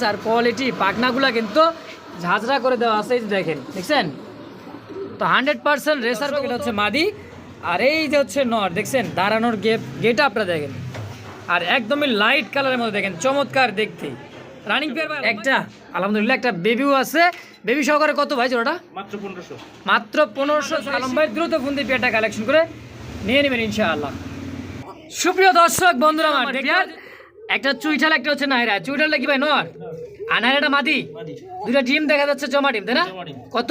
Sir quality পাখনাগুলা কিন্তু ঝাঁঝরা করে দেওয়া আছে এই দেখেন দেখছেন? তো হান্ড্রেড পার্সেন্ট রেসার এটা হচ্ছে মাদি আর এই যে হচ্ছে নর দেখছেন? দাঁড়ানোর গেট গেট আপনারা দেখেন। আর একদমই লাইট কালারের মধ্যে দেখেন চমৎকার দেখতে। রানিং পেয়ার একটা আলহামদুলিল্লাহ একটা বেবিও আছে। বেবি সহকারে কত ভাই জোড়াটা? মাত্র পনেরোশো। মাত্র পনেরোশো আলম ভাই দ্রুত ফোন দিয়ে পেয়ারটা কালেকশন করে নিয়ে নেবেন ইনশাআল্লাহ। সুপ্রিয় দর্শক বন্ধুরা আমার একটা চুইঠাল একটা হচ্ছে নাইরা। চুইঠালটা কি ভাই নর? আর নাইরাটা মাদি? দুইটা ডিম দেখা যাচ্ছে জমা ডিম তাই না? কত?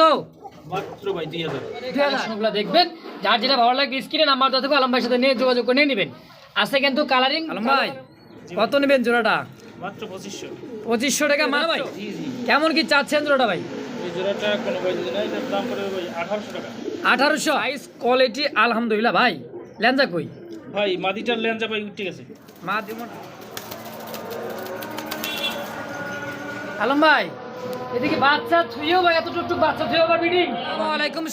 দেখবেন। যার যেটা ভালো লাগে স্ক্রিনে নাম্বার দেওয়া থাকবে আলম ভাইয়ের সাথে নিয়ে যোগাযোগ করে নিয়ে নেবেন। আছে কিন্তু কালারিং আলম ভাই কত নেবেন জোড়াটা? মাত্র পঁচিশশো। পঁচিশশো টাকা মা ভাই? জি জি। কেমন কি চাচ্ছেন জোড়াটা ভাই? এই জোড়াটা কোনো ভাই যদি না এটার দাম পড়বে ভাই আঠারোশো আইস কোয়ালিটি আলহামদুলিল্লাহ ভাই। লেঞ্জা কই? ভাই মাদিটার লেন্সা ভাই উঠে গেছে। আলম ভাই, এদিকে বাচ্চা ভাই বাচ্চা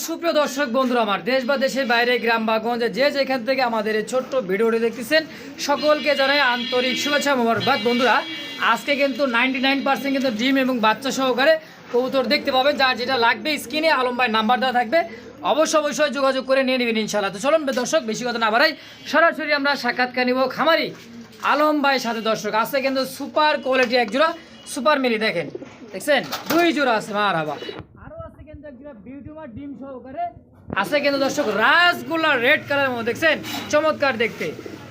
সুপ্রিয় দর্শক, বন্ধুরা আমার দেশ বা দেশের বাইরে, গ্রাম যে যেখান থেকে আমাদের এই ছোট্ট সকলকে আন্তরিক বন্ধুরা, আজকে কিন্তু নাইন পার্সেন্ট কিন্তু এবং বাচ্চা সহকারে কবুতর দেখতে পাবেন যা যেটা লাগবে স্ক্রিনে আলম ভাই নাম্বার দেওয়া থাকবে। অবশ্যই অবশ্যই যোগাযোগ করে নিয়ে নেবেন ইনশাল্লাহ তো চলুন, দর্শক, বেশি কথা না বাড়াই, সরাসরি আমরা সাক্ষাৎকার নিব খামারি আলম ভাই সাথে। দর্শক আছে কিন্তু সুপার কোয়ালিটি এক জোড়া সুপার মিলি দেখেন দেখছেন? দুই জোড়া আছে মার হাবা আরও আছে কিন্তু এক জোড়া বিউটিমার ডিম সহকারে। আছে কিন্তু দর্শক রাসগোল্লা রেড কালারের মধ্যে দেখছেন? চমৎকার দেখতে।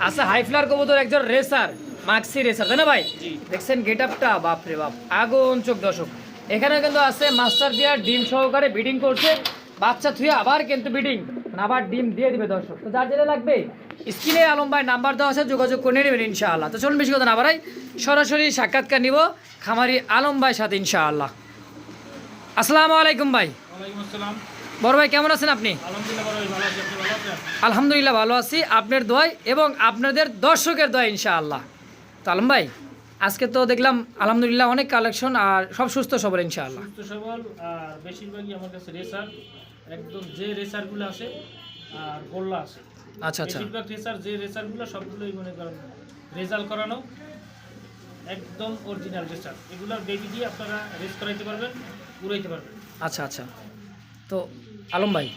আছে হাই ফ্লার কবুতর একজন রেসার মাক্সি রেসার তাই না ভাই? জি। দেখছেন গেট আপটা বাপরে বাপ আগুন চোখ দর্শক। এখানে কিন্তু আছে মাস্টার দেওয়ার ডিম সহকারে বিডিং করছে। বাচ্চা থুয়ে আবার কিন্তু বিডিং আবার ডিম দিয়ে দিবে দর্শক। তো যার যেটা লাগবে স্ক্রিনে আলম ভাই নাম্বার দেওয়া আছে যোগাযোগ করে নেবেন ইনশাআল্লাহ। তো চলুন বেশি কথা না বাড়াই সরাসরি সাক্ষাৎকার নিব খামারি আলম ভাই সাথে ইনশাআল্লাহ। আসসালামু আলাইকুম ভাই। বড় ভাই কেমন আছেন আপনি? আলহামদুলিল্লাহ ভালো আছি। আপনি ভালো আলহামদুলিল্লাহ ভালো আছি। আপনার দোয়াই এবং আপনাদের দর্শকের দোয়া ইনশাআল্লাহ। তো আলম ভাই আজকে তো দেখলাম আলহামদুলিল্লাহ অনেক কালেকশন আর সব সুস্থ সবল ইনশাআল্লাহ। সুস্থ সবল আর বেশিরভাগই আমার কাছে রেসার। একদম যে রেসারগুলো আছে আর গোল্লা আছে। আচ্ছা আচ্ছা। বেশিরভাগ রেসার যে রেসারগুলো সবগুলোই মনে করেন রেজাল্ট করানো একদম অরিজিনাল রেসার এগুলোর বেবি দিয়ে আপনারা রেস করাইতে পারবেন উড়াইতে পারবেন। আচ্ছা আচ্ছা। তো আলম ভাই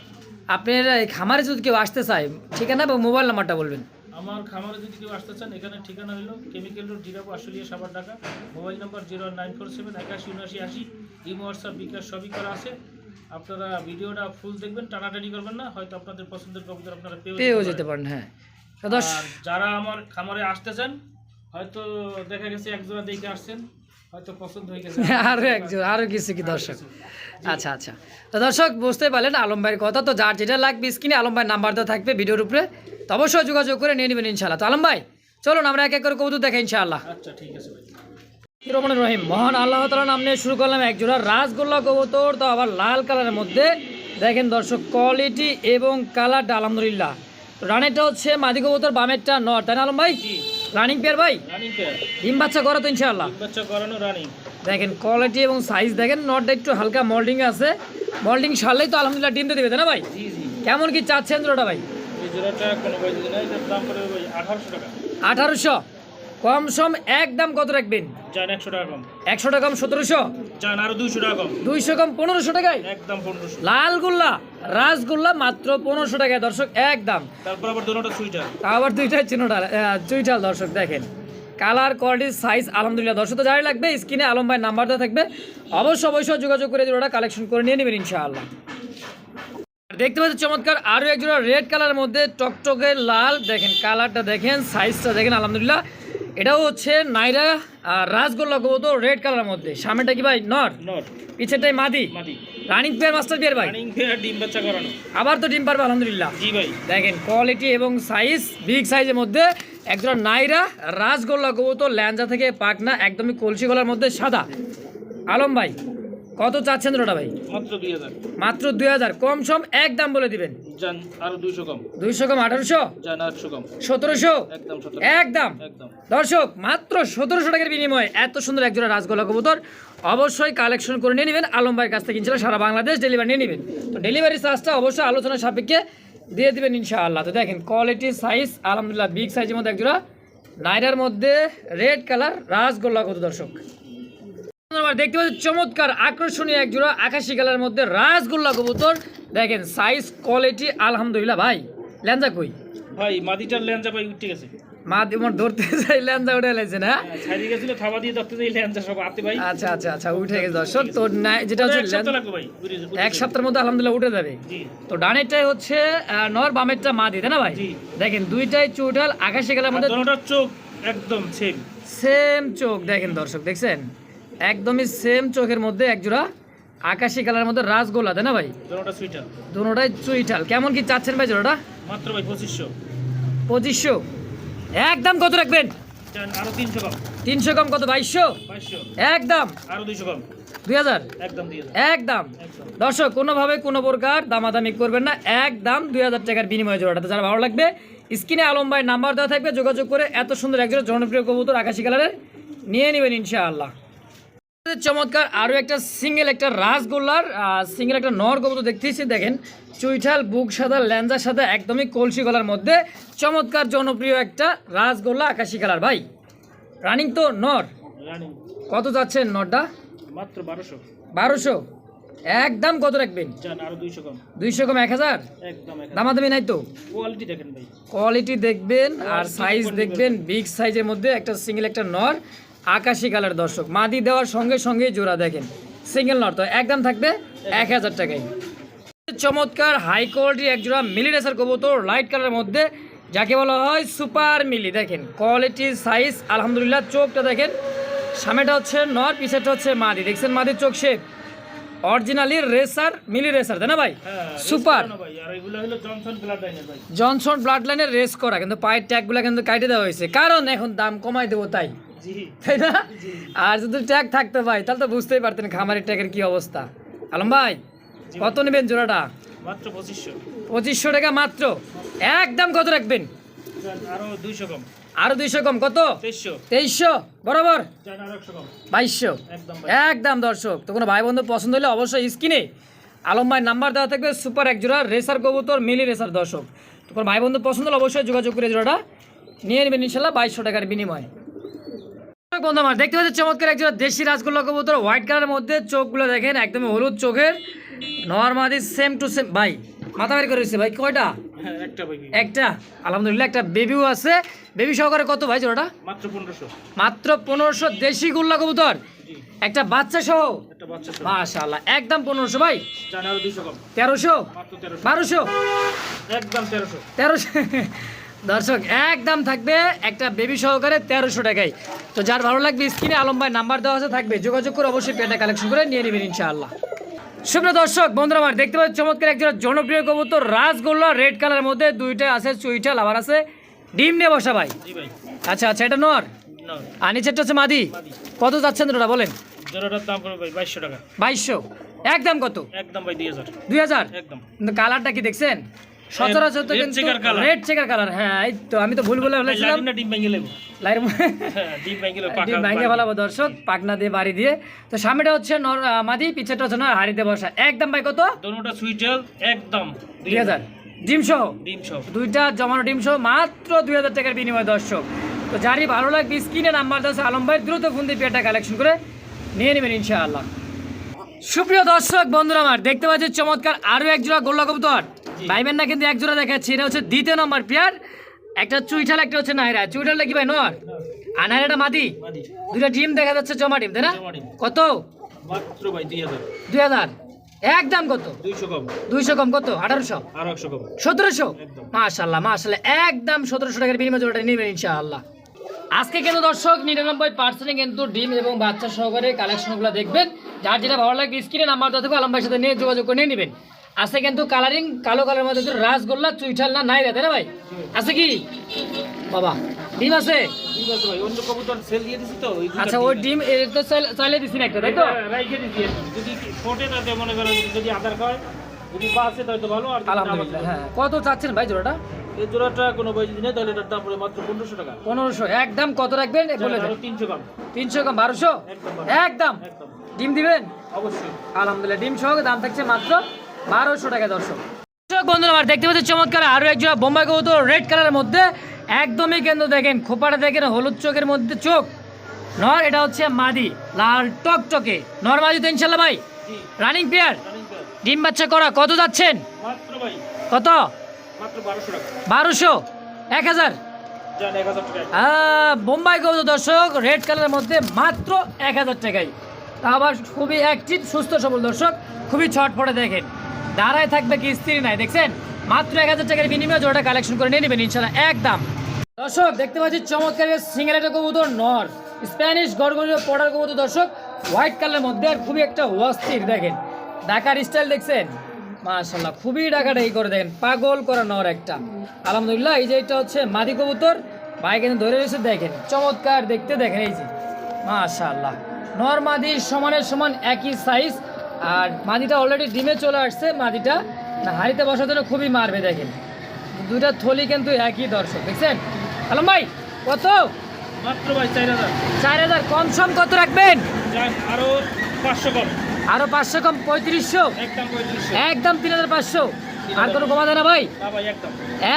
আপনার এই খামারে যদি কেউ আসতে চায় ঠিকানা বা মোবাইল নাম্বারটা বলবেন। আমার খামারে যদি কেউ আসতে চান এখানে ঠিকানা হলো chemical road Zirabo Ashulia Savar Dhaka. Mobile number zero nine four seven একাশি উনআশি আশি। ইমো হোয়াটসঅ্যাপ বিকাশ সবই করা আছে। আপনারা ভিডিওটা ফুল দেখবেন টানাটানি করবেন না হয়তো আপনাদের পছন্দের কবুতর আপনারা পেয়েও যেতে পারেন। হ্যাঁ। তো আর যারা আমার খামারে আসতে চান হয়তো দেখা গেছে এক জোড়া দেখে আসছেন হয়তো পছন্দ হয়ে গেছে। আরও একজন আরও কিছু কি দর্শক। আচ্ছা আচ্ছা। তো দর্শক বুঝতে পারলেন আলম ভাইয়ের কথা তো যার যেটা লাগবে স্ক্রিনে আলম ভাইয়ের নাম্বার দেওয়া থাকবে ভিডিওর উপরে। তো অবশ্যই যোগাযোগ করে নিয়ে নেবেন ইনশাআল্লাহ। তো আলম ভাই চলুন আমরা এক এক করে কৌতুক দেখাই ইনশাআল্লাহ। আচ্ছা ঠিক আছে ভাই। রহমান রহিম মহান আল্লাহ তালা নাম নিয়ে শুরু করলাম এক জোড়া রাসগোল্লা কবুতর তো আবার লাল কালারের মধ্যে। দেখেন দর্শক কোয়ালিটি এবং কালারটা আলহামদুলিল্লাহ। রানেরটা হচ্ছে মাদি কবুতর বামেরটা নর তাই না আলম ভাই? রানিং পেয়ার ভাই? ডিম বাচ্চা করো তো ইনশাআল্লাহ। দেখেন কোয়ালিটি এবং সাইজ দেখেন নটটা একটু হালকা মোল্ডিং আছে। মোল্ডিং সারলেই তো আলহামদুলিল্লাহ ডিম দেবে তাই না ভাই? কেমন কি চাচ্ছেন জোড়াটা ভাই? আঠারোশো? কম সম একদম কত রাখবেন? একশো টাকা কম। একশো টাকা কম সতেরোশো? যান আরও দুইশো টাকা কম। দুইশো কম পনেরোশো টাকায়? একদম পনেরোশো। রাসগোল্লা মাত্র পনেরোশো টাকায়। দর্শক একদম তারপর আবার আবার দুইটাই চিনোটাল চুইটাল দর্শক দেখেন। কালার কোয়ালিটি সাইজ আলহামদুলিল্লাহ। দর্শক তো যাই লাগবে স্ক্রিনে আলম ভাই নাম্বার দেওয়া থাকবে। অবশ্যই অবশ্যই যোগাযোগ করে ওটা কালেকশন করে নিয়ে নেবেন ইনশাআল্লাহ। দেখতে পাচ্ছি চমৎকার আরও এক জোড়া রেড কালারের মধ্যে টকটকে লাল দেখেন কালারটা দেখেন সাইজটা দেখেন আলহামদুলিল্লাহ। এটাও হচ্ছে নাইরা আর রাসগোল্লা কবুতর রেড কালারের মধ্যে। সামনেটা কি ভাই? নর? নট পিছেরটাই মাদি? রানিং পেয়ার মাস্টার পেয়ার ভাই? ডিম বাচ্চা করানো। আবার তো ডিম পারবে আলহামদুলিল্লাহ। জি ভাই। দেখেন কোয়ালিটি এবং সাইজ বিগ সাইজের মধ্যে একজন নাইরা রাসগোল্লা কবুতর ল্যাঞ্জা থেকে পাকনা একদমই কলসি গলার মধ্যে সাদা। আলম ভাই কত চাচ্ছেন ওটা ভাই? মাত্র দুই হাজার। মাত্র দুই হাজার। কম সম এক দাম বলে দিবেন। যান আরও দুইশো কম। দুইশো কম আঠারোশো? যান আটশো কম। সতেরোশো? একদম দর্শক মাত্র সতেরোশো টাকার বিনিময়ে এত সুন্দর একজোড়া রাসগোল্লা কবুতর অবশ্যই কালেকশন করে নিয়ে নেবেন। আলম ভাইয়ের কাছ থেকে কিনছিল সারা বাংলাদেশ ডেলিভারি নিয়ে নেবেন। তো ডেলিভারি চার্জটা অবশ্যই আলোচনা সাপেক্ষে দিয়ে দিবেন ইনশাআল্লাহ। তো দেখেন কোয়ালিটি সাইজ আলহামদুলিল্লাহ বিগ সাইজের মধ্যে একজোড়া নাইরার মধ্যে রেড কালার রাসগোল্লা কত দর্শক। দেখতে পাচ্ছি চমৎকার আকর্ষণীয় এক জোড়া আকাশি কালারের মধ্যে রাসগোল্লা কবুতর। দেখেন সাইজ কোয়ালিটি আলহামদুলিল্লাহ। ভাই ল্যাঞ্জা কই? ভাই মাদিটার ল্যাঞ্জা ভাই উঠে গেছে। মা তোমার ধরতে যাই ল্যাঞ্জা উঠে লাগছে না? ছাড়ি গেছিল থাবা দিয়ে ধরতে যাই ল্যাঞ্জা সব আতে ভাই। আচ্ছা আচ্ছা আচ্ছা উঠে গেছে। দর্শক তো না- যেটা হচ্ছে এক সপ্তাহ ল্যাঞ্জা- লাগবে ভাই উঠে- উঠে এক যাবে। সপ্তাহের মধ্যে আলহামদুলিল্লাহ উঠে যাবে। তো ডানেরটাই হচ্ছে নর বামেরটা না ভাই? দেখেন দুইটাই চৌটাল আকাশি কালার মধ্যে দোনোটার চোখ একদম সেম সেম চোখ দেখেন দর্শক দেখছেন? একদমই সেম চোখের মধ্যে এক জোড়া আকাশি কালারের মধ্যে রাসগোল্লা তাই না ভাই? দুটাই চুইঠাল কেমন কি চাচ্ছেন ভাই জোড়াটা? মাত্র ভাই পঁচিশশো। পঁচিশশো। একদম কত রাখবেন? আরও তিনশো কম। তিনশো কম কত বাইশশো? একদম। আরও দুইশো কম। দুই হাজার? একদম দর্শক কোনোভাবে কোনো প্রকার দামাদামি করবেন না। একদম দুই হাজার টাকার বিনিময়ে জোড়াটা। যারা ভালো লাগবে স্ক্রিনে আলম ভাই নাম্বার দেওয়া থাকবে যোগাযোগ করে এত সুন্দর একজন জনপ্রিয় কবুতর আকাশি কালারের নিয়ে নেবেন ইনশাআল্লাহ। চমৎকার আরও একটা সিঙ্গেল একটা রাসগোল্লার সিঙ্গেল একটা নর কবুতর দেখতেছি দেখেন। চুইঠাল বুক সাদা ল্যাঞ্জার সাদা একদমই কলসি গলার মধ্যে। চমৎকার জনপ্রিয় একটা রাসগোল্লা আকাশি কালার। ভাই রানিং তো নর? কত যাচ্ছেন নরটা? মাত্র বারোশো। বারোশো? একদম কত রাখবেন? দুইশো কম। এক হাজার? দামাদামি নাই তো? কোয়ালিটি দেখেন ভাই। কোয়ালিটি দেখবেন আর সাইজ দেখবেন বিগ সাইজের মধ্যে একটা সিঙ্গেল একটা নর। আকাশি কালার দর্শক। মাদি দেওয়ার সঙ্গে সঙ্গে জোড়া দেখেন। সিঙ্গেল তো একদম থাকবে এক হাজার টাকায়। চমৎকার হাই কোয়ালিটির এক জোড়া মিলি রেসার কবুতর লাইট কালারের মধ্যে যাকে বলা হয় সুপার মিলি। দেখেন কোয়ালিটি সাইজ আলহামদুলিল্লাহ চোখটা দেখেন। সামনেটা হচ্ছে নর পিছেরটা হচ্ছে মাদি। দেখছেন মাদির চোখ শেপ অরিজিনালি রেসার মিলি রেসার তাই না ভাই? সুপার জনসন ব্লাড লাইনের রেস করা কিন্তু পায়ের ট্যাগগুলো কিন্তু কাটে দেওয়া হয়েছে। কারণ এখন দাম কমাই দেবো তাই। তাই না? আর যদি ট্যাগ থাকতে ভাই তাহলে তো বুঝতেই পারতেন খামারের ট্যাগের কি অবস্থা। আলম ভাই কত নেবেন জোড়াটা? মাত্র পঁচিশশো। পঁচিশশো টাকা মাত্র। একদম কত রাখবেন? আরও দুইশো কম। আরও দুইশো কম কত? তেইশশো। বরাবর? বাইশশো। একদম দর্শক। তো কোনো ভাই বন্ধু পছন্দ হলে অবশ্যই স্ক্রিনে আলম ভাই নাম্বার দেওয়া থাকবে সুপার এক জোড়া রেসার কবুতর মিলি রেসার দর্শক। তো কোনো ভাই বন্ধু পছন্দ হলে অবশ্যই যোগাযোগ করে জোড়াটা নিয়ে নেবেন ইনশাল্লাহ বাইশশো টাকার বিনিময়ে। বন্ধু আমার দেখতে পাচ্ছি চমৎকার একজন দেশি রাজগোল্লা কবুতর হোয়াইট কালারের মধ্যে চোখগুলো দেখেন একদমই হলুদ চোখের নর্মাদি সেম টু সেম ভাই মাথা বের করে ভাই কয়টা? হ্যাঁ একটা আলহামদুলিল্লাহ একটা বেবিও আছে। বেবি সহকারে কত ভাই জোড়াটা? মাত্র পনেরোশো। মাত্র পনেরোশো দেশি গোল্লা কবুতর একটা বাচ্চা সহ? একটা বাচ্চা মাশাআল্লাহ একদম পনেরোশো ভাই? তেরোশো। বারোশো? একদম তেরোশো। তেরোশো? দর্শক একদম থাকবে একটা বেবি সহকারে তেরোশো টাকায়। তো যার ভালো লাগবে স্ক্রিনে আলম ভাই নাম্বার দেওয়া আছে থাকবে যোগাযোগ করে অবশ্যই পেটা কালেকশন করে নিয়ে নেবেন ইনশাআল্লাহ। সুপ্রিয় দর্শক বন্ধুরা আমার দেখতে পাচ্ছি চমৎকার একজন জনপ্রিয় কবুতর রাজগোল্লা রেড কালারের মধ্যে দুইটা আছে চুইটাল আবার আছে। ডিম নিয়ে বসা ভাই? আচ্ছা আচ্ছা এটা নর? না আর নিচেরটা হচ্ছে মাদি? কত যাচ্ছেন দুটোটা বলেন? বাইশশো একদম কত? একদম ভাই দুই হাজার। দুই হাজার? কালারটা কি দেখছেন? সচরাচর তো কিন্তু রেড চেকার কালার হ্যাঁ এই তো আমি তো ভুল বলে ফেলেছিলাম ডিম ভেঙে লেবো। লাইট হ্যাঁ ডিম ভেঙে ডিম ভাঙে ফেলাবো দর্শক পাকনা দিয়ে বাড়ি দিয়ে। তো সামনেটা হচ্ছে নর মাদি পিছেটা হচ্ছে নর হাড়িতে বসা। একদম ভাই কত? সুইটেল একদম। দুই হাজার। ডিম সহ? ডিম সব দুইটা জমানো ডিম সহ মাত্র দুই হাজার টাকার বিনিময় দর্শক। তো যারই ভালো লাগবে স্ক্রিনে নাম্বার দেওয়া আলম ভাই দ্রুত ফোন দিয়ে পেটা কালেকশন করে নিয়ে নেবেন ইনশাআল্লাহ। সুপ্রিয় দর্শক বন্ধুরা আমার দেখতে পাচ্ছি চমৎকার আরও এক জোড়া গোল্লা কবুতর। ভাইবেন না কিন্তু এক জোড়া দেখাচ্ছি এটা হচ্ছে দ্বিতীয় নম্বর পেয়ার একটা চুইঠাল একটা হচ্ছে নাইরা। চুইঠালটা কি ভাই নর? আর নাইরাটা মাদি? দুটা ডিম দেখা যাচ্ছে জমা ডিম তাই না? কত? দুই হাজার। একদম কত? দুইশো কম। কত? আঠারোশো? সতেরোশো? একদম। মাশাল্লাহ মাশাল্লাহ একদম সতেরোশো টাকার বিনিময় জোড়াটা নেবেন ইনশাআল্লাহ। আজকে কিন্তু দর্শক নিরানব্বই পার্সেন্ট কিন্তু ডিম এবং বাচ্চা সহকারে কালেকশনগুলো দেখবেন। যার যেটা ভালো লাগে স্ক্রিনে নাম্বার দেওয়া থাকবে আলম ভাইয়ের সাথে নিয়ে যোগাযোগ করে নিয়ে নেবেন। আছে কিন্তু কালারিং কালো কালারের মধ্যে রাসগোল্লা চুইঠাল না নাই তাই না ভাই? আছে কি? বাবা ডিম আছে? আচ্ছা ওই ডিম ডিম এর তো চাইলে- চাইলে দিছি একটা তাই তো? হ্যাঁ, রাইখে দিছি আর কি। যদি ফোটে তাতে মনে করেন যদি আধার খায় যদি বাসে তো ভালো আর আলহামদুলিল্লাহ হ্যাঁ। কত চাচ্ছেন ভাই জোড়াটা? এই জোড়াটা কোনো ভাই যদি নেয় তাহলে এটার দাম পড়ে মাত্র পনেরোশো টাকা। পনেরোশো একদম কত রাখবেন? এ বলে দেন। তিনশো কম তিনশো কম বারোশো? একদম বারো। একদম একদম। ডিম দিবেন? অবশ্যই। আলহামদুলিল্লাহ ডিম সহ দাম থাকছে মাত্র বারোশো টাকা দর্শক। দর্শক বন্ধুরা আমার দেখতে পাচ্ছি চমৎকার আরও একজন বোম্বাই কবুতর রেড কালারের মধ্যে। একদমই কেন্দ্র দেখেন খোপাটা দেখেন হলুদ চোখের মধ্যে চোখ। নর এটা হচ্ছে মাদি লাল টকটকে। নর মাদি তো ইনশাল্লাহ ভাই? রানিং পেয়ার ডিম বাচ্চা করা কত যাচ্ছেন? কত? বারোশো এক হাজার? বোম্বাই গৌত দর্শক রেড কালারের মধ্যে মাত্র এক হাজার টাকায়। আবার খুবই অ্যাক্টিভ সুস্থ সবল দর্শক খুবই ছটফটে দেখেন। দাঁড়ায় থাকবে কি স্ত্রী নাই, দেখছেন? মাত্র এক হাজার টাকার বিনিময়ে জোড়াটা কালেকশন করে নিয়ে নেবেন ইনশাল্লাহ একদম দর্শক, দেখতে পাচ্ছি চমৎকার সিঙ্গেল একটা কবুতর, নর। স্প্যানিশ গড়গড়িয়ে পড়ার কবুতর, দর্শক হোয়াইট কালারের মধ্যে আর খুবই একটা অস্থির, দেখেন। ঢাকার স্টাইল দেখছেন? মাশাল্লাহ খুবই ঢাকাটা এই করে দেখেন, পাগল করা নর একটা। আলহামদুলিল্লাহ, এই যে এটা হচ্ছে মাদি কবুতর। ভাই কিন্তু ধরে রয়েছে, দেখেন, চমৎকার দেখতে, দেখেন, এই যে। মাশাল্লাহ নর মাদি সমানের সমান একই সাইজ আর মাদিটা অলরেডি ডিমে চলে আসছে মাদিটা। হাড়িতে বসার জন্য খুবই মারবে দেখেন। দুইটা থলি কিন্তু একই দর্শক দেখছেন? আলম ভাই কত? মাত্র ভাই চার হাজার। চার হাজার কম সম কত রাখবেন? যান আরও পাঁচশো কম। আরও পাঁচশো কম পঁয়ত্রিশশো? একদম তিন হাজার পাঁচশো? আর কোনো কমা দেয় না ভাই? একদম।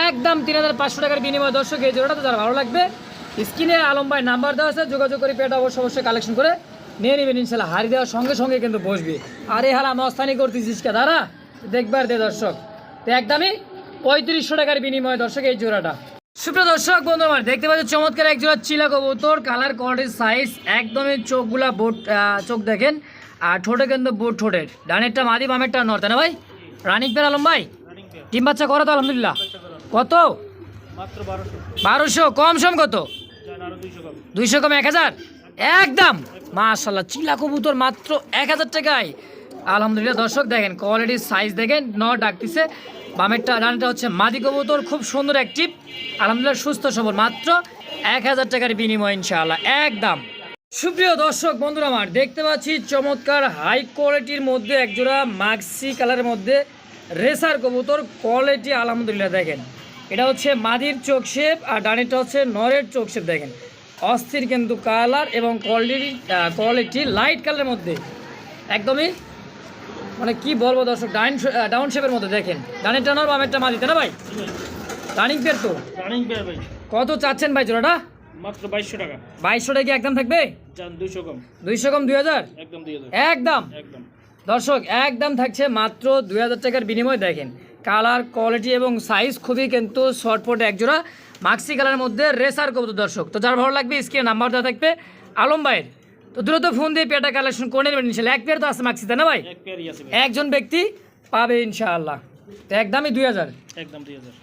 একদম তিন হাজার পাঁচশো টাকার বিনিময় দর্শক এই জোড়াটা তো তার ভালো লাগবে। স্ক্রিনে আলম ভাই নাম্বার দেওয়া আছে যোগাযোগ করে পেটা অবশ্য অবশ্যই কালেকশন করে নিয়ে নেবেন ইনশাল্লাহ হারি দেওয়ার সঙ্গে সঙ্গে কিন্তু বসবে। আরে হালা মস্তানি করতেছিস কে দাঁড়া। দেখবার দে দর্শক। তো একদমই পঁয়ত্রিশশো টাকার বিনিময়ে দর্শক এই জোড়াটা। সুপ্রিয় দর্শক বন্ধু আমার দেখতে পাচ্ছি চমৎকার এক জোড়া চিলা কবুতর কালার কোয়ালিটি সাইজ একদমই চোখগুলা বোট চোখ দেখেন। আর ঠোঁটে কিন্তু বোট ঠোঁটের। ডানেরটা মাদি বামেরটা নর তাই না ভাই? রানিক পের আলম ভাই? ডিম বাচ্চা করো তো আলহামদুলিল্লাহ। কত? বারোশো। কম সম কত? দুইশো কম এক হাজার? একদম। মাশাল্লাহ চিলা কবুতর মাত্র এক হাজার টাকায়। আলহামদুলিল্লাহ, দর্শক দেখেন কোয়ালিটির সাইজ দেখেন ন ডাকতেছে। বামেরটা, ডানটা হচ্ছে মাদি কবুতর, খুব সুন্দর অ্যাক্টিভ আলহামদুলিল্লাহ, সুস্থ সবল, মাত্র এক হাজার টাকার বিনিময় ইনশাআল্লাহ, একদম। সুপ্রিয় দর্শক, বন্ধুরা আমার, দেখতে পাচ্ছি চমৎকার হাই কোয়ালিটির মধ্যে একজোড়া মাক্সি কালারের মধ্যে রেসার কবুতর কোয়ালিটি আলহামদুলিল্লাহ দেখেন। এটা হচ্ছে মাদির চোখ শেপ আর ডানিটা হচ্ছে নরের চোখ শেপ দেখেন। অস্থির কিন্তু কালার এবং কোয়ালিটি কোয়ালিটি লাইট কালারের মধ্যে। একদমই মানে কি বলব দর্শক ডাইন ডাউন শেপের মধ্যে দেখেন। ডানেরটা নর বামেরটা মাদি তাই না ভাই? রানিং পেয়ার তো? রানিং পেয়ার ভাই। কত চাচ্ছেন ভাই জোড়াটা? মাত্র বাইশশো টাকা। বাইশশো টাকা কি একদম থাকবে? দুইশো কম। দুইশো কম দুই হাজার? একদম একদম? একদম। দর্শক একদম থাকছে মাত্র দুই হাজার টাকার বিনিময় দেখেন। কালার কোয়ালিটি এবং সাইজ খুবই কিন্তু শর্টফট একজোড়া। মাক্সি কালারের মধ্যে রেসার কবুতর দর্শক। তো যার ভালো লাগবে স্ক্রিনে নাম্বার দেওয়া থাকবে আলম ভাইয়ের। তো দ্রুত ফোন দিয়ে পেটা কালেকশন করে নেবেন ইনশাল্লাহ। এক পেয়ার তো আছে মাক্সি তাই না ভাই? একজন ব্যক্তি পাবে ইনশাআল্লাহ। তো একদমই দুই হাজার। একদম দুই হাজার।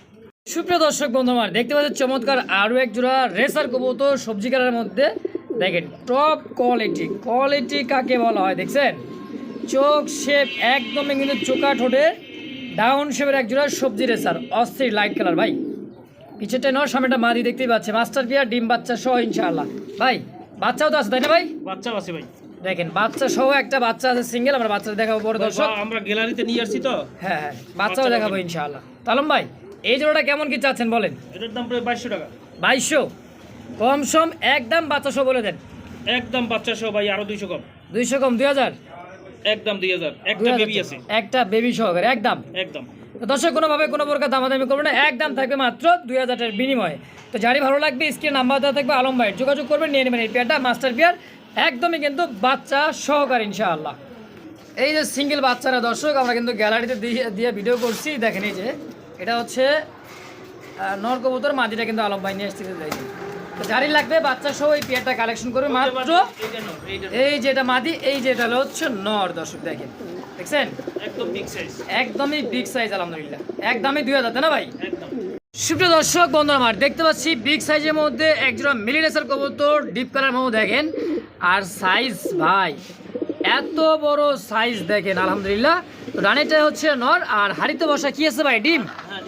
সুপ্রিয় দর্শক বন্ধু আমার দেখতে পাচ্ছেন চমৎকার আরও এক জোড়া রেসার কবুতর সবজি কালারের মধ্যে। দেখেন টপ কোয়ালিটি কোয়ালিটি কাকে বলা হয় দেখছেন? চোখ শেপ একদমই কিন্তু চোকা ঠোঁটে ডাউন শেপের এক জোড়া সবজি রেসার অস্থির লাইট কালার ভাই। পিছেরটা নয় সামনেটা মাদি দেখতেই পাচ্ছে মাস্টার পিয়ার ডিম বাচ্চা সহ ইনশাআল্লাহ। ভাই বাচ্চাও তো আছে তাই না ভাই? বাচ্চাও আছে ভাই। দেখেন বাচ্চা সহ একটা বাচ্চা আছে সিঙ্গেল আমরা বাচ্চা দেখাবো বড় দর্শক। আমরা গ্যালারিতে নিয়ে আসছি তো। হ্যাঁ হ্যাঁ বাচ্চাও দেখাবো ইনশাআল্লাহ। তালম ভাই এই জোড়াটা কেমন কি চাচ্ছেন বলেন? এটার দাম প্রায় বাইশশো টাকা। বাইশশো? কম সম একদম বাচ্চাশো বলে দেন। একদম বাচ্চা সহ ভাই আরও দুইশো কম। দুইশো কম দুই হাজার? একদম দুই হাজার। দুই একটা বেবি আছে। একটা বেবি সহকারে একদম? একদম। দর্শক কোনোভাবে কোনো প্রকার দামাদামি করবে না। একদম থাকবে মাত্র দুই হাজারের বিনিময়ে। তো যারই ভালো লাগবে স্ক্রিন নাম্বার দেওয়া থাকবে আলম ভাই। যোগাযোগ করবেন নিয়ে নেবেন এই পেয়ারটা মাস্টার পেয়ার একদমই কিন্তু বাচ্চা সহকারে ইনশাআল্লাহ। এই যে সিঙ্গেল বাচ্চারা দর্শক আমরা কিন্তু গ্যালারিতে দিয়ে দিয়ে ভিডিও করছি। দেখেন এই যে এটা হচ্ছে আহ, নর কবুতর মাদিটা কিন্তু আলম ভাই নিয়ে এসেছে দেখেন। তো যারই লাগবে বাচ্চা সহ এই পেয়ারটা কালেকশন করবে মাত্র এই যেটা মাদি এই যেটা হচ্ছে নর দর্শক দেখেন। দেখছেন? একদম বিগ সাইজ একদমই বিগ সাইজ আলহামদুলিল্লাহ। একদমই দুই হাজার না ভাই? সুপ্রিয় দর্শক বন্ধু আমার দেখতে পাচ্ছি বিগ সাইজের মধ্যে একজোড়া মিলিনেসার কবুতর ডিপ কালার দেখেন। আর সাইজ ভাই এত বড় সাইজ দেখেন আলহামদুলিল্লাহ। তো রানিটা হচ্ছে নর আর হাড়িতে বসা কি আছে ভাই ডিম? হ্যাঁ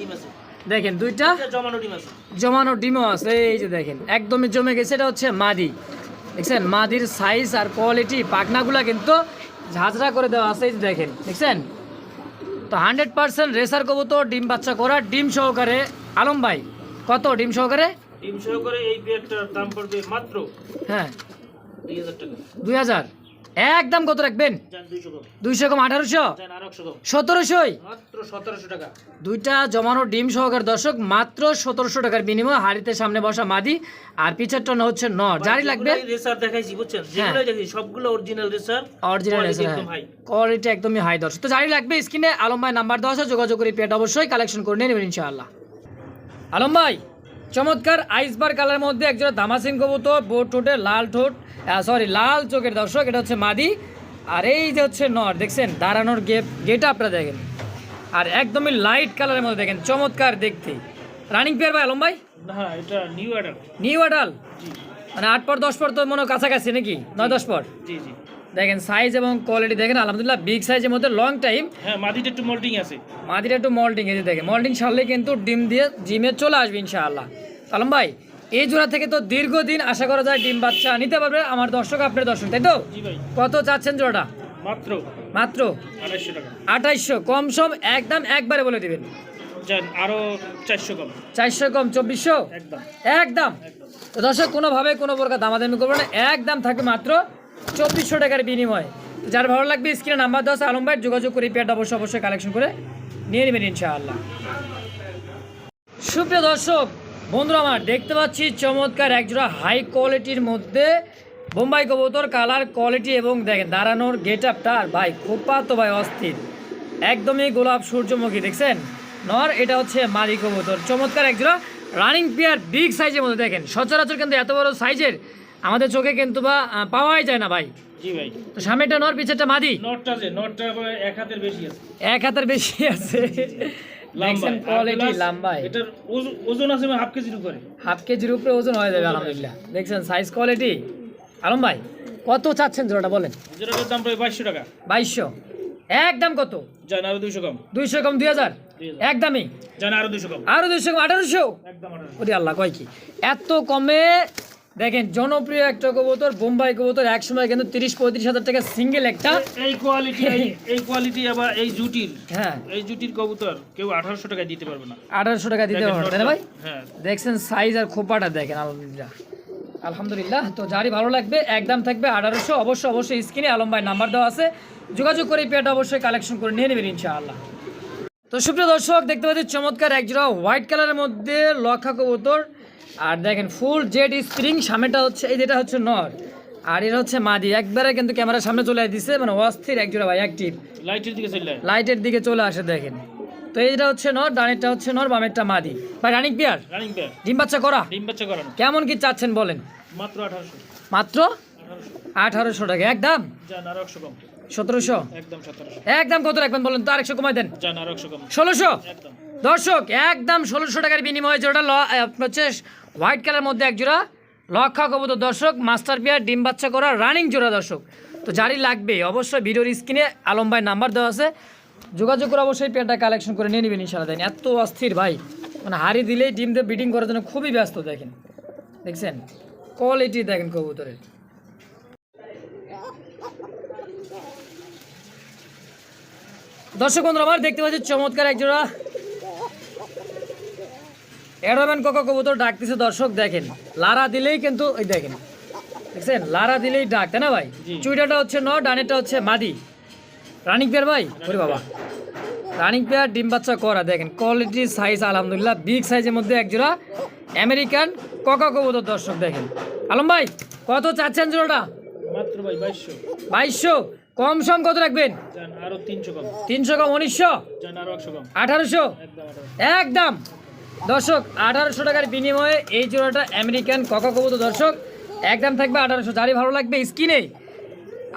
দেখেন দুইটা? জমানো ডিম আছে। জমানো ডিমও আছে এই যে দেখেন একদমই জমে গেছে এটা হচ্ছে মাদি। দেখছেন মাদির সাইজ আর কোয়ালিটি পাখনাগুলা কিন্তু ঝাঁঝরা করে দেওয়া আছে এই দেখেন দেখছেন? তো হান্ড্রেড পার্সেন্ট রেসার কবুতর ডিম বাচ্চা করা ডিম সহকারে। আলম ভাই কত ডিম সহকারে? ডিম সহকারে এই পেয়ারটার দাম পড়বে মাত্র হ্যাঁ। দুই হাজার টাকা। দুই হাজার? একদম কত রাখবেন? দুইশো কম। আঠারোশো? সতেরোশোই? সতেরোশো টাকা। দুইটা জমানো ডিম সহকার দর্শক মাত্র সতেরোশো টাকার বিনিময়ে হাড়িতে সামনে বসা মাদি আর পিছের টন হচ্ছে ন জারি লাগবে? দেখাইছি বুঝছেন? হ্যাঁ। সবগুলো অরিজিনাল রেসার অরিজিনাল একদম কোয়ালিটি একদমই হাই দর্শক। তো জারি লাগবে স্ক্রিনে আলম ভাই নাম্বার দেওয়া আছে যোগাযোগ করে পেট অবশ্যই কালেকশন করে নিয়ে নেবেন ইনশাআল্লাহ। আলম ভাই চমৎকার আইসবার কালারের মধ্যে একজোড়া দামাসিন কবুতর বোট ঠোঁটে লাল ঠোঁট সরি লাল চোখের দর্শক এটা হচ্ছে মাদি। আর এই যে হচ্ছে নর দেখছেন? দাঁড়ানোর গেপ গেটা আপনারা দেখেন। আর একদমই লাইট কালারের মধ্যে দেখেন চমৎকার দেখতে। রানিং পেয়ার ভাই আলম ভাই? নিউ অ্যাডাল নিউ আডাল মানে আট পর দশ পর তো মনে কাছাকাছি নাকি? নয় দশ পর? জি জি। দেখেন সাইজ এবং কোয়ালিটি দেখেন আলহামদুলিল্লাহ বিগ সাইজের মধ্যে লং টাইম হ্যাঁ মাদিটা একটু মোল্ডিং আছে। মাদিটা একটু মল্টিং এই দেখেন মল্টিং সারলে কিন্তু ডিম দিয়ে জিমে চলে আসবে ইনশাআল্লাহ। আলম ভাই এই জোড়া থেকে তো দীর্ঘদিন আশা করা যায় ডিম বাচ্চা নিতে পারবে আমার দর্শক আপনার দর্শক তাই তো? কত চাচ্ছেন জোড়াটা? মাত্র। মাত্র? আড়াইশো টাকা। আঠাইশশো কম সম একদম একবারে বলে দিবেন। আরও চারশো কম। চারশো কম চব্বিশশো? একদম। একদম। তো দর্শক কোনোভাবে কোনো প্রকার দামাদামি করবে না একদম থাকবে মাত্র চব্বিশশো টাকার বিনিময়। যার ভালো লাগবে স্ক্রিনে নাম্বার দশ আলম ভাই, যোগাযোগ করে পেয়ারটা অবশ্যই অবশ্যই কালেকশন করে নিয়ে নেবেন ইনশাআল্লাহ। সুপ্রিয় দর্শক, বন্ধুরা আমার, দেখতে পাচ্ছি চমৎকার একজোড়া হাই কোয়ালিটির মধ্যে বোম্বাই কবুতর কালার কোয়ালিটি এবং দেখেন দাঁড়ানোর গেট আপটা আর ভাই, খোপা তো ভাই অস্থির। একদমই গোলাপ সূর্যমুখী, দেখছেন? নর, এটা হচ্ছে মালি কবুতর। চমৎকার একজোড়া রানিং পেয়ার বিগ সাইজের মধ্যে দেখেন। সচরাচর কিন্তু এত বড় সাইজের আমাদের চোখে কিন্তু বা পাওয়াই যায় না ভাই। জি ভাই। তো সামনেটা নর পিছেরটা মাদি? নটটা যে নটটা এক হাতের বেশি আছে। এক হাতের বেশি আছে। দেখছেন কোয়ালিটি plus এটার ওজন আছে হাফ কেজির উপরে। হাফ কেজির উপরে ওজন হয়ে যাবে আলহামদুলিল্লাহ। দেখছেন সাইজ কোয়ালিটি আলম ভাই কত চাচ্ছেন জোড়াটা বলেন? যেটার দাম প্রায় বাইশশো টাকা। বাইশশো। একদম কত? আরও দুইশো কম। দুইশো কম দুই হাজার? একদমই আরও দুইশো কম। আরও দুইশো কম আঠারোশো? একদম আঠারোশো। আল্লাহ কয় কি? এত কমে দেখেন জনপ্রিয় একটা কবুতর বোম্বাই কবুতর এক সময় কিন্তু তিরিশ পঁয়ত্রিশ হাজার টাকা সিঙ্গেল একটা। এই কোয়ালিটি এই কোয়ালিটি আবার এই জুটির। হ্যাঁ। এই জুটির কবুতর কেউ আঠারোশো টাকায় দিতে পারবে না। আঠারোশো টাকা দিতে তাই না ভাই? হ্যাঁ। দেখছেন সাইজ আর খোপাটা দেখেন আলহামদুলিল্লাহ। আলহামদুলিল্লাহ তো যারই ভালো লাগবে একদম থাকবে আঠারোশো অবশ্যই অবশ্যই স্ক্রিনে আলম ভাই নাম্বার দেওয়া আছে। যোগাযোগ করে পেয়ারটা অবশ্যই কালেকশন করে নিয়ে নেবেন ইনশাআল্লাহ। তো সুপ্রিয় দর্শক দেখতে পাচ্ছি চমৎকার একজোড়া হোয়াইট কালারের মধ্যে লক্ষা কবুতর। আর দেখেন ফুল জেড স্প্রিং সামনেটা হচ্ছে এই যেটা হচ্ছে নর আর এটা হচ্ছে মাদি। একবারে কিন্তু ক্যামেরার সামনে চলে দিছে মানে অস্থির একজোড়া ভাই অ্যাক্টিভ লাইটের দিকে চলে লাইটের দিকে চলে আসে দেখেন। তো এইটা হচ্ছে নর ডানেরটা হচ্ছে নর বামেরটা মাদি। ভাই রানিক পিয়ার রানিং প্যার ডিম বাচ্চা করা? ডিম বাচ্চা করানো কেমন কি চাচ্ছেন বলেন? মাত্র আঠারোশো। মাত্র? আঠারোশো আঠারোশো টাকা একদম? যান আরও কম। সতেরোশো? একদম সতেরোশো। একদম কত রাখবেন বলেন? তো আরেকশো কমাই দেন। আরও একশো কম। ষোলোশো? একদম। দর্শক একদম ষোলোশো টাকার বিনিময়ে ল হচ্ছে হোয়াইট কালার মধ্যে এক জোড়া। লক্ষা কবুতর দর্শক, মাস্টার পিয়ার, ডিম বাচ্চা করা, রানিং জোড়া দর্শক। তো জারি লাগবে, অবশ্যই ভিডিওর স্ক্রিনে আলম ভাই নাম্বার দেওয়া আছে। যোগাযোগ করে অবশ্যই পেয়ারটা কালেকশন করে নিয়ে নেবেন ইনশাল্লাহ দেন। এত অস্থির ভাই। মানে হাড়ি দিলেই ডিম দিয়ে বিটিং করার জন্য খুবই ব্যস্ত, দেখেন। দেখছেন? কোয়ালিটি দেখেন কবুতরের। দর্শক বন্ধুরা, আমার দেখতে পাচ্ছি চমৎকার একজোড়া এরোম্যান কোকা কবুতর ডাকতেছে দর্শক দেখেন। লারা দিলেই কিন্তু ওই দেখেন দেখছেন? লারা দিলেই ডাক তাই না ভাই। চুইটাটা হচ্ছে ন ডানেরটা হচ্ছে মাদি। রানিং পেয়ার ভাই? ওরে বাবা। রানিং পেয়ার ডিম বাচ্চা করা দেখেন কোয়ালিটি সাইজ আলহামদুলিল্লাহ বিগ সাইজের মধ্যে একজোড়া আমেরিকান কোকা কবুতর দর্শক দেখেন। আলম ভাই কত চাচ্ছেন জোড়াটা? মাত্র ভাই বাইশশো। বাইশশো। কম সম কত রাখবেন? আরও তিনশো কম। তিনশো কম উনিশশো? আঠারোশো। একদম। দর্শক, আঠারোশো টাকার বিনিময়ে এই জোড়াটা আমেরিকান ককা কবুতর। দর্শক, একদম থাকবে আঠারোশো। যারই ভালো লাগবে স্কিনে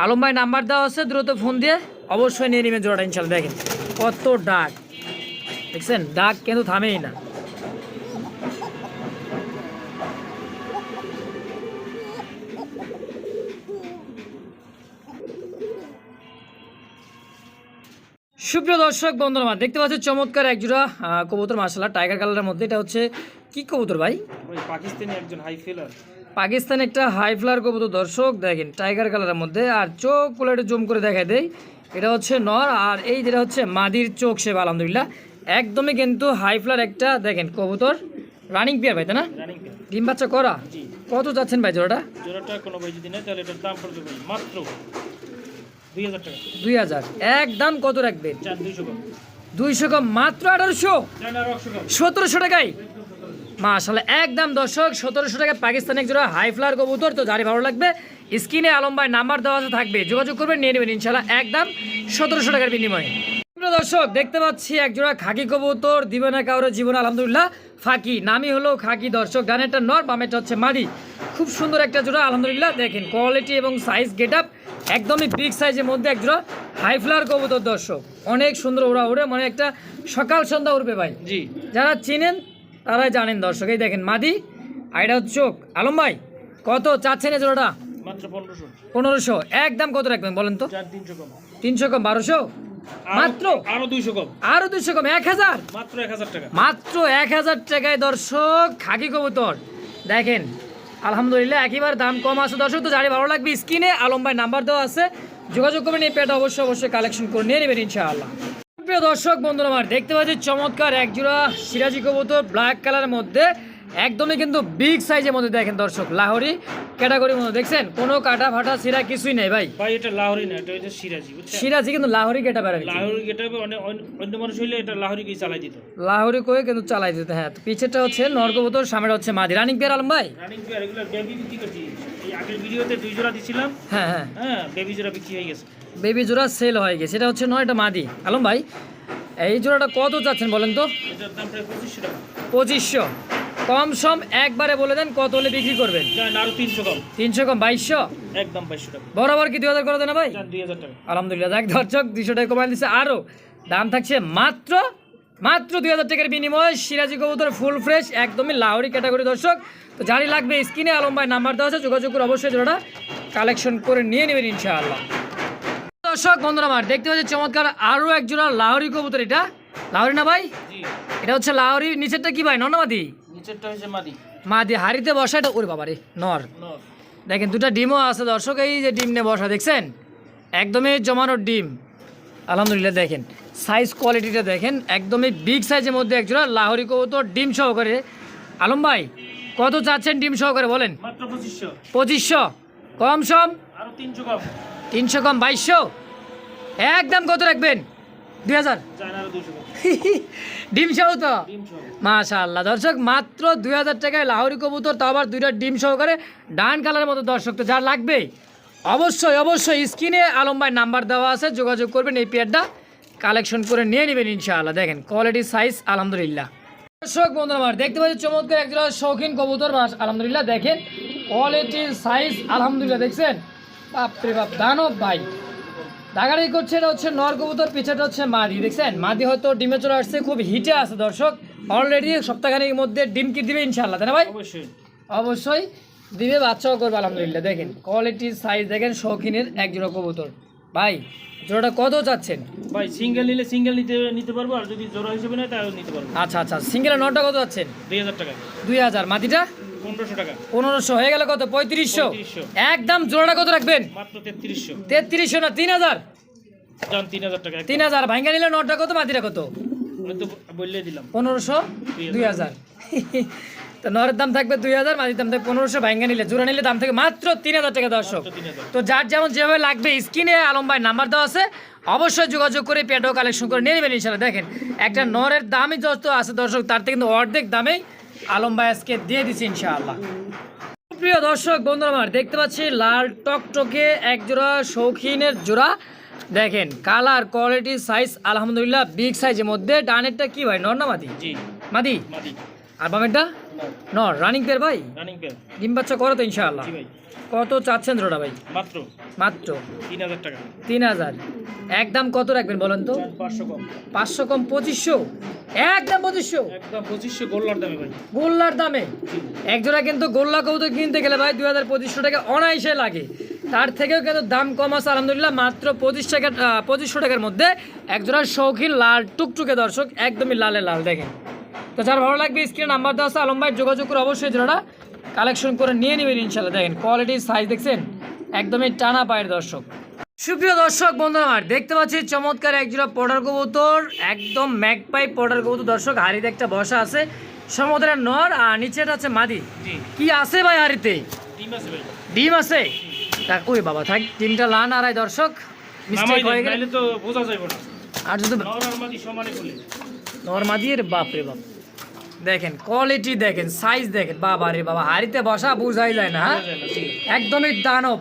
আলম ভাই নাম্বার দেওয়া আছে, দ্রুত ফোন দিয়ে অবশ্যই নিয়ে নেবেন জোড়াটা ইনশাল্লাহ দেখেন, কত ডাক। দেখছেন, ডাক কিন্তু থামেই না। সুপ্রিয় দর্শক বন্ধুরা দেখতে পাচ্ছি চমৎকার একজোড়া কবুতর মার্শাল্লাহ টাইগার কালারের মধ্যে। এটা হচ্ছে কি কবুতর ভাই? ওই পাকিস্তানি একজন হাই ফেলার পাকিস্তান একটা হাই ফ্লার কবুতর দর্শক দেখেন টাইগার কালারের মধ্যে। আর চোখ একটু জুম করে দেখা দেয় এটা হচ্ছে নর আর এই যেটা হচ্ছে মাদির চোখ সেবা আলহামদুলিল্লাহ। একদমই কিন্তু হাই ফ্লার একটা দেখেন কবুতর। রানিং পেয়ার ভাই তাই না? ডিম বাচ্চা করা? কত যাচ্ছেন ভাই জোড়াটা? জোড়াটা কোনো ভাই যদি নেয় তাহলে এটার দাম পড়বে মাত্র দুই হাজার একদম কত রাখবেন? দুইশো কম। মাত্র আঠারোশো? সতেরোশো টাকায়? মাশাল্লাহ একদম দর্শক সতেরোশো টাকায় পাকিস্তানি এক জোড়া হাই ফ্লার কবুতর। তো ভালো লাগবে স্ক্রিনে আলম ভাই নাম্বার দেওয়া থাকবে। যোগাযোগ করবেন নিয়ে নেবেন ইনশাল্লাহ একদম সতেরোশো টাকার বিনিময়ে। দর্শক দেখতে পাচ্ছি এক জোড়া খাকি কবুতর দিবে না কারোর জীবন আলহামদুলিল্লাহ। ফাঁকি নামই হলো খাকি দর্শক গানেরটা নর বামেরটা হচ্ছে মাদি। খুব সুন্দর একটা জোড়া আলহামদুলিল্লাহ। দেখেন কোয়ালিটি এবং সাইজ গেট আপ একদমই বিগ সাইজের মধ্যে এক জোড়া হাই ফ্লার কবুতর দর্শক। অনেক সুন্দর ওরা ওড়ে মানে একটা সকাল সন্ধ্যা উঠবে ভাই। জি। যারা চিনেন তারাই জানেন দর্শক। এই দেখেন মাদি আইডা হচ্ছে চোখ। আলম ভাই কত চাচ্ছেন এই জোড়াটা? পনেরোশো। একদম কত রাখবেন বলেন তো? তিনশো কম। বারোশো? মাত্র? আরও দুইশো কম। আরও দুশো কম এক হাজার? মাত্র এক হাজার টাকা। মাত্র এক হাজার টাকায় দর্শক খাকি কবুতর। দেখেন আলহামদুলিল্লাহ, একেবারে দাম কম আছে। দর্শক, তো জানি ভালো লাগবে, স্ক্রিনে আলম ভাই নাম্বার দেওয়া আছে। যোগাযোগ করবেন, এই পেটা অবশ্যই অবশ্যই কালেকশন করে নিয়ে নেবেন, ইনশাআল্লাহ। প্রিয় দর্শক, বন্ধুরা আমার, দেখতে পাচ্ছি চমৎকার একজোড়া সিরাজি কবুতর ব্ল্যাক কালারের মধ্যে। একদমই কিন্তু বিগ সাইজের মধ্যে দেখেন দর্শক লাহোরি ক্যাটাগরির মধ্যে। দেখছেন? কোনো কাটা ফাটা সিরা কিছুই নেই ভাই। ভাই এটা লাহোরি না এটা হচ্ছে সিরাজি বুঝছেন? সিরাজি কিন্তু লাহোরি কেটা বেড়ে লাহোরি এটা অনেক অন্য- মানুষ হইলে এটা লাহোরি কি চালাই দিত? লাহোরি করে কিন্তু চালাই দিতে হ্যাঁ। তো পিছেরটা হচ্ছে নরকবুতর সামনেটা হচ্ছে মাদি। রানিং পেয়ার আলম ভাই? রানিং পেয়ার এগুলো বেবি বিক্রি করছি। এই আগের ভিডিওতে দুই জোড়া দিছিলাম। হ্যাঁ হ্যাঁ। হ্যাঁ বেবি জোড়া বিক্রি হয়ে গেছে। বেবি জোড়া সেল হয়ে গেছে। এটা হচ্ছে নয়টা মাদি। আলম ভাই এই জোড়াটা কত চাচ্ছেন বলেন তো? পঁচিশশো কম সম একবারে বলে দেন কত হলে বিক্রি করবেন? তিনশো কম। বাইশশো? একদম বরাবর কি দুই হাজার করে দেন ভাই? আলহামদুলিল্লাহ দেখ দর্শক দুশো টাকা কমাই দিচ্ছে আরও দাম থাকছে মাত্র মাত্র দুই হাজার টাকার বিনিময়ে সিরাজি কবুতর ফুল ফ্রেশ একদমই লাহরি ক্যাটাগরি দর্শক। তো যারই লাগবে স্ক্রিনে আলম ভাই নাম্বার দেওয়া আছে যোগাযোগ করে অবশ্যই জোড়াটা কালেকশন করে নিয়ে নেবেন ইনশাআল্লাহ। দর্শক বন্ধুরা আমার দেখতে পাচ্ছি চমৎকার আরও এক জোড়া লাহরি কবুতর এটা। লাহরি না ভাই? এটা হচ্ছে লাহরি নিচেরটা কি ভাই হচ্ছে মাদি। মাদি হাড়িতে বসা এটা ওরে বাবা রে নর। দেখেন দুটা ডিমও আছে দর্শক এই যে ডিম নিয়ে বসা দেখছেন? একদমই জমানোর ডিম। আলহামদুলিল্লাহ দেখেন সাইজ কোয়ালিটিটা দেখেন একদমই বিগ সাইজের মধ্যে এক একজোড়া লাহোরি কবুতর ডিম সহকারে। আলম ভাই কত চাচ্ছেন ডিম সহকারে বলেন? পঁচিশশো। কম সম? তিনশো কম বাইশশো? একদম কত রাখবেন? দুই হাজার? ডিম সহ তো? মাশাআল্লাহ। দর্শক, মাত্র দুই হাজার টাকায় লাহোরি কবুতর, তাও আবার দুইটা ডিম সহকারে ডান কালারের মতো দর্শক তো যার লাগবে। অবশ্যই অবশ্যই স্ক্রিনে আলম ভাই নাম্বার দেওয়া আছে, যোগাযোগ করবেন, এই পেয়ারটা কালেকশন করে নিয়ে নেবেন ইনশাআল্লাহ। দেখেন, কোয়ালিটি, সাইজ, আলহামদুলিল্লাহ। দর্শক, বন্ধুরা আমার, দেখতে পাচ্ছি চমৎকার একজোড়া শৌখিন কবুতর মাস আলহামদুলিল্লাহ। দেখেন, কোয়ালিটি, সাইজ, আলহামদুলিল্লাহ, দেখছেন? বাপরে বাপ, দানব ভাই। দাগাড়ি করছে এটা হচ্ছে নর কবুতর পিছাটা হচ্ছে মাদি দেখছেন? মাদি হয়তো ডিমে চলে আসছে খুব হিটে আছে দর্শক। অলরেডি সপ্তাহখানির মধ্যে ডিম কি দিবে ইনশাল্লাহ তাই না ভাই? অবশ্যই। অবশ্যই দিবে বাচ্চাও করবে আলহামদুলিল্লাহ। দেখেন কোয়ালিটি সাইজ দেখেন শৌখিনের এক জোড়া কবুতর। ভাই জোড়াটা কত চাচ্ছেন? ভাই সিঙ্গেল নিলে সিঙ্গেল নিতে নিতে পারব আর যদি জোড়া হিসেবে নেয় তাহলে নিতে পারব। আচ্ছা আচ্ছা সিঙ্গেল নটা কত যাচ্ছেন দুই হাজার টাকা। দুই হাজার। মাটিটা পনেরোশো হয়ে গেল কত? পঁয়ত্রিশশো। একদম জোড়াটা কত রাখবেন? তেত্রিশশো। না তিন হাজার? তিন হাজার ভাঙ্গা নিলে নটা কত মাটিটা কত? পনেরোশো দুই হাজার। তো নরের দাম থাকবে দুই হাজার মাটির দাম থাকবে পনেরোশো। ভাঙ্গা নিলে জোড়া নিলে দাম থাকবে মাত্র তিন হাজার টাকা দর্শক। তো যার যেমন যেভাবে লাগবে স্ক্রিনে আলম ভাই নাম্বার দেওয়া আছে। অবশ্যই যোগাযোগ করে পেটও কালেকশন করে নিয়ে নেবেন ইনশাল্লাহ দেখেন একটা নরের দামই যত আছে দর্শক তার থেকে কিন্তু অর্ধেক দামেই আলম ভাই আজকে দিয়ে দিচ্ছি ইনশাআল্লাহ। প্রিয় দর্শক বন্ধুরা আমার দেখতে পাচ্ছি লাল টকটকে এক জোড়া শৌখিনের জোড়া। দেখেন কালার কোয়ালিটি সাইজ আলহামদুলিল্লাহ বিগ সাইজের মধ্যে। ডানেরটা কি ভাই? নর না মাদি? জি। মাদি? মাদি। আর বামেরটা? নর। রানিং পেয়ার ভাই? রানিং পেয়ার ডিম বাচ্চা করো তো ইনশাআল্লাহ। জি ভাই। কত চাচ্ছেন জোড়া ভাই? মাত্র। মাত্র। তিন হাজার টাকা। তিন হাজার। একদম কত রাখবেন বলেন তো? পাঁচশো কম। পাঁচশো কম পঁচিশশো? একদম পঁচিশশো। একদম পঁচিশশো গোল্লার দামে ভাই। গোল্লার দামে? এক কিন্তু গোল্লা কিনতে গেলে ভাই দুই হাজার পঁচিশশো টাকা অনায়াসে লাগে। তার থেকেও কিন্তু দাম কম আছে আলহামদুলিল্লাহ মাত্র পঁচিশ টাকা পঁচিশশো টাকার মধ্যে এক জোড়া শৌখিন লাল টুকটুকে দর্শক একদমই লালে লাল দেখেন। তো যার ভালো লাগবে স্ক্রিনে নাম্বার দেওয়া আছে আলম ভাই যোগাযোগ করে অবশ্যই জোড়াটা কালেকশন করে নিয়ে নেবেন ইনশাল্লাহ দেখেন কোয়ালিটির সাইজ দেখছেন একদমই টানা পায়ের দর্শক। সুপ্রিয় দর্শক বন্ধুরা আমার দেখতে পাচ্ছি চমৎকার এক জোড়া পডার কবুতর একদম ম্যাকপাই পটার কবুতর। দর্শক হাড়িতে একটা বসা আছে সমুদ্রের নর আর নিচেটা হচ্ছে মাদি। কি আছে ভাই হাড়িতে? ডিম আছে তা ওই বাবা থাক ডিমটা লান আড়াই দর্শক। মিস্টেক হয়ে গেলে তো বোঝা যাবে না। আর যদি নর মাদি বাপ রে বাপ। দেখেন কোয়ালিটি দেখেন সাইজ দেখেন। বাবা রে বাবা হাড়িতে বসা বুঝাই যায় না হ্যাঁ? একদমই দানব।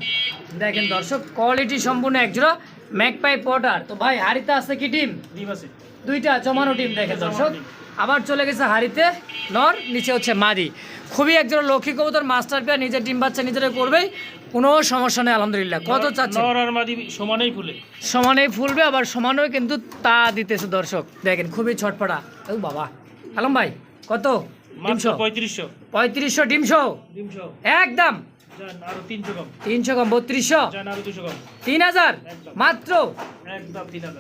দেখেন দর্শক কোয়ালিটি সম্পূর্ণ একজোড়া ম্যাকপাই পটার তো ভাই হাড়িতে আছে কি টিম ডিম আছে। দুইটা জমানো টিম দেখেন দর্শক। আবার চলে গেছে হাড়িতে নর নিচে হচ্ছে মাদি। খুবই একজন লক্ষ্মী কবুতর মাস্টার পেয়ার নিজের ডিম বাচ্চা নিজেরা করবেই কোনো সমস্যা নেই আলহামদুলিল্লাহ। কত চাচ্ছে নর আর মাদি সমানেই ফুলে। সমানেই ফুলবে আবার সমানও কিন্তু তা দিতেছে দর্শক। দেখেন খুবই ছটপটা ও বাবা। আলম ভাই কত? ডিমশো পঁয়ত্রিশশো। পঁয়ত্রিশশো ডিমশো ডিমশো একদম। তিনশো কম। বত্রিশশো? তিন হাজার? মাত্র?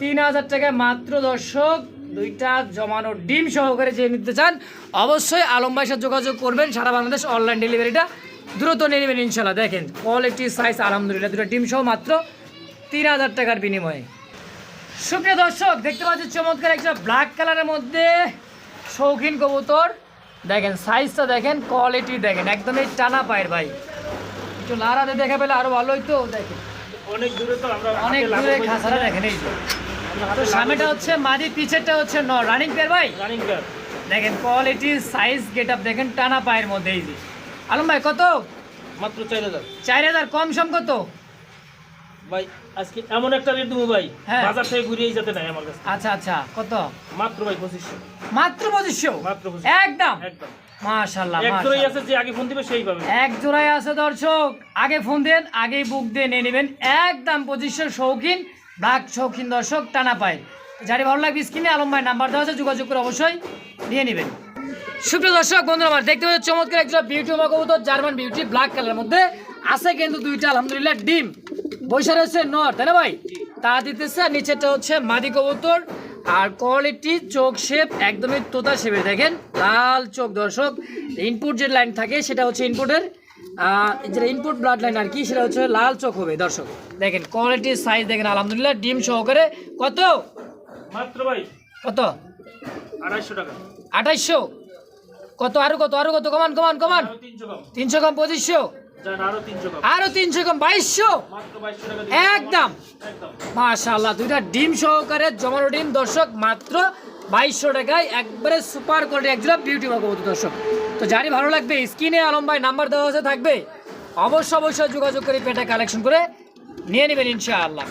তিন হাজার। টাকায় মাত্র দর্শক দুইটা জমানো ডিম সহকারে যে নিতে চান অবশ্যই আলম ভাইয়ের সাথে যোগাযোগ করবেন। সারা বাংলাদেশ অনলাইন ডেলিভারিটা দ্রুত নিয়ে নেবেন ইনশাল্লাহ দেখেন কোয়ালিটি সাইজ আলহামদুলিল্লাহ দুটো ডিম সহ মাত্র তিন হাজার টাকার বিনিময়ে। সুপ্রিয় দর্শক দেখতে পাচ্ছি চমৎকার একটা ব্ল্যাক কালারের মধ্যে শৌখিন কবুতর। দেখেন সাইজটা দেখেন কোয়ালিটি দেখেন একদমই টানা পায়ের ভাই। একটু লারাতে দেখা পেলে আরও ভালো হইতো দেখেন অনেক দূরে তো আমরা অনেক দূরে খাসারা দেখেন। এই তো সামনেটা হচ্ছে মাদি পিছেরটা হচ্ছে ন। রানিং পেয়ার ভাই? রানিং কার দেখেন কোয়ালিটি সাইজ গেট আপ দেখেন টানা পায়ের মধ্যে এই যে। আলম ভাই কত? মাত্র চার হাজার। চার হাজার কম সম কত? ভাই আজকে এমন একটা রেট দেবো ভাই হ্যাঁ। বাজার থেকে ঘুরিয়েই যেতে নাই আমার কাছে আচ্ছা আচ্ছা কত? মাত্র ভাই পঁচিশশো। মাত্র পঁচিশশো? মাত্র একদম। একদম। মাশাল্লাহ এক জোড়াই আছে যে আগে ফোন দিবে সেই পাবে। এক জোড়ায় আছে দর্শক আগে ফোন দেন আগেই বুক দিয়ে নিয়ে নেবেন। একদম পঁচিশশো শৌখিন ব্ল্যাক শৌখিন দর্শক টানা পায় যারি ভালো লাগবে স্ক্রিনে আলম ভাই নাম্বার দেওয়া আছে যোগাযোগ করে অবশ্যই নিয়ে নেবেন। সুপ্রিয় দর্শক বন্ধুরা আমার দেখতে পাচ্ছি চমৎকার একটা বিউটি কবুতর জার্মান বিউটি ব্ল্যাক কালারের মধ্যে। আছে কিন্তু দুইটা আলহামদুলিল্লাহ ডিম। বৈশা রয়েছে নর তাই না ভাই? তা দিতেছে আর নিচেটা হচ্ছে মাদি কবুতর। আর কোয়ালিটি চোখ শেপ একদমই তোতা শেপে দেখেন লাল চোখ দর্শক। ইনপুট যে লাইন থাকে সেটা হচ্ছে ইনপুটের যেটা ইনপুট ব্লাড লাইন আর কি সেটা হচ্ছে লাল চোখ হবে দর্শক। দেখেন কোয়ালিটির সাইজ দেখেন আলহামদুলিল্লাহ ডিম সহকারে কত? মাত্র ভাই। কত? আড়াইশো টাকা। আঠাইশশো? কত? আরও কত? আরও কত? কমান কমান কমান। তিনশো কম পঁচিশশো? আরও তিনশো কম বাইশশো। একদম। মাশাল্লাহ দুইটা ডিম সহকারে জমানো ডিম দর্শক মাত্র বাইশশো টাকায় একবারে সুপার কোয়ালিটি একজোড়া বিউটি দর্শক। তো যারই ভালো লাগবে স্ক্রিনে আলম ভাই নাম্বার দেওয়া হয়েছে থাকবে। অবশ্য অবশ্যই যোগাযোগ করে পেটে কালেকশন করে নিয়ে নেবেন ইনশাআল্লাহ।